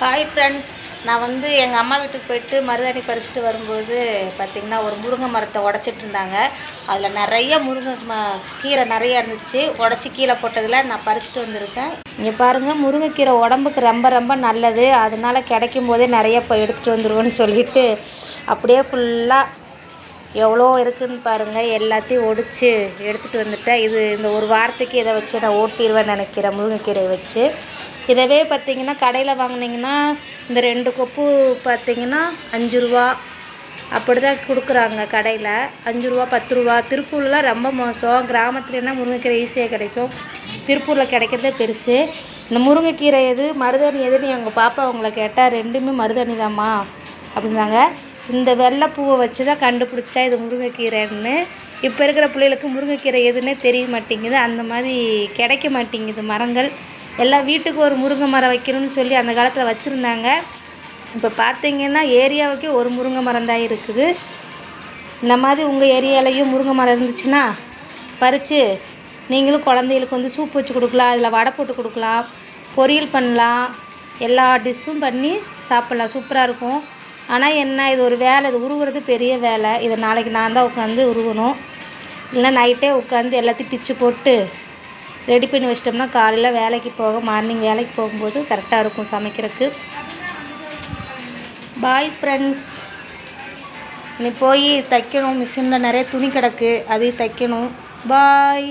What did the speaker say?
Hi friends நான் வந்து எங்கள் அம்மா வீட்டுக்கு போயிட்டு மருதாணி பறிச்சுட்டு வரும்போது பார்த்திங்கன்னா ஒரு முருங்கை மரத்தை உடச்சிட்டு இருந்தாங்க. அதில் நிறைய முருங்கை ம கீரை நிறையா இருந்துச்சு. உடச்சி கீழே போட்டதில் நான் பறிச்சுட்டு வந்திருக்கேன். இங்கே பாருங்கள் முருங்கைக்கீரை உடம்புக்கு ரொம்ப ரொம்ப நல்லது. அதனால கிடைக்கும் போதே நிறைய இப்போ எடுத்துகிட்டு வந்துடுவோன்னு சொல்லிட்டு அப்படியே ஃபுல்லாக எவ்வளோ இருக்குதுன்னு பாருங்கள் எல்லாத்தையும் ஒடிச்சு எடுத்துகிட்டு வந்துட்டேன். இது இந்த ஒரு வாரத்துக்கு இதை வச்சு நான் ஓட்டிடுவேன் நினைக்கிறேன் முருங்கைக்கீரையை வச்சு. இதவே பார்த்தீங்கன்னா கடையில் வாங்குனீங்கன்னா இந்த ரெண்டு கொப்பு பார்த்தீங்கன்னா அஞ்சு ரூபா. அப்படி தான் கொடுக்குறாங்க கடையில். அஞ்சு ரூபா பத்து ரூபா. திருப்பூர்லாம் ரொம்ப மோசம். கிராமத்துலன்னா முருங்கைக்கீரை ஈஸியாக கிடைக்கும்? திருப்பூரில் கிடைக்கிறதே பெருசு. இந்த முருங்கைக்கீரை எது மருதாணி எதுன்னு எங்கள் பாப்பா அவங்கள கேட்டால் ரெண்டுமே மருதாணி தாம்மா அப்படின்னாங்க இந்த வெள்ளைப்பூவை வச்சு தான் கண்டுபிடிச்சா இது முருங்கைக்கீரைன்னு. இப்போ இருக்கிற பிள்ளைகளுக்கு முருங்கைக்கீரை எதுன்னே தெரிய மாட்டேங்குது. அந்த மாதிரி கிடைக்க மாட்டேங்குது மரங்கள். எல்லாம் வீட்டுக்கு ஒரு முருங்கை மரம் வைக்கணும்னு சொல்லி அந்த காலத்தில் வச்சுருந்தாங்க. இப்போ பார்த்தீங்கன்னா ஏரியாவுக்கே ஒரு முருங்கை மரம் தான் இருக்குது. இந்த மாதிரி உங்கள் ஏரியாலையும் முருங்கை மரம் இருந்துச்சுன்னா பறித்து நீங்களும் குழந்தைகளுக்கு வந்து சூப் வச்சு கொடுக்கலாம் அதில் வடை போட்டு கொடுக்கலாம் பொரியல் பண்ணலாம். எல்லா டிஷ்ஷும் பண்ணி சாப்பிட்லாம். சூப்பராக இருக்கும். ஆனால் என்ன இது ஒரு வேலை இது உருவுறது பெரிய வேலை. இதை நாளைக்கு நான் தான் உட்காந்து உருவணும். இல்லைன்னா நைட்டே உட்காந்து எல்லாத்தையும் பிச்சு போட்டு ரெடி பண்ணி வச்சிட்டோம்னா காலையில் வேலைக்கு போக மார்னிங் வேலைக்கு போகும்போது கரெக்டாக இருக்கும் சமைக்கிறதுக்கு. பாய் ஃப்ரெண்ட்ஸ் நீ போய் தைக்கணும் மிஷினில் நிறைய துணி கிடக்கு. அதையும் தைக்கணும். பாய்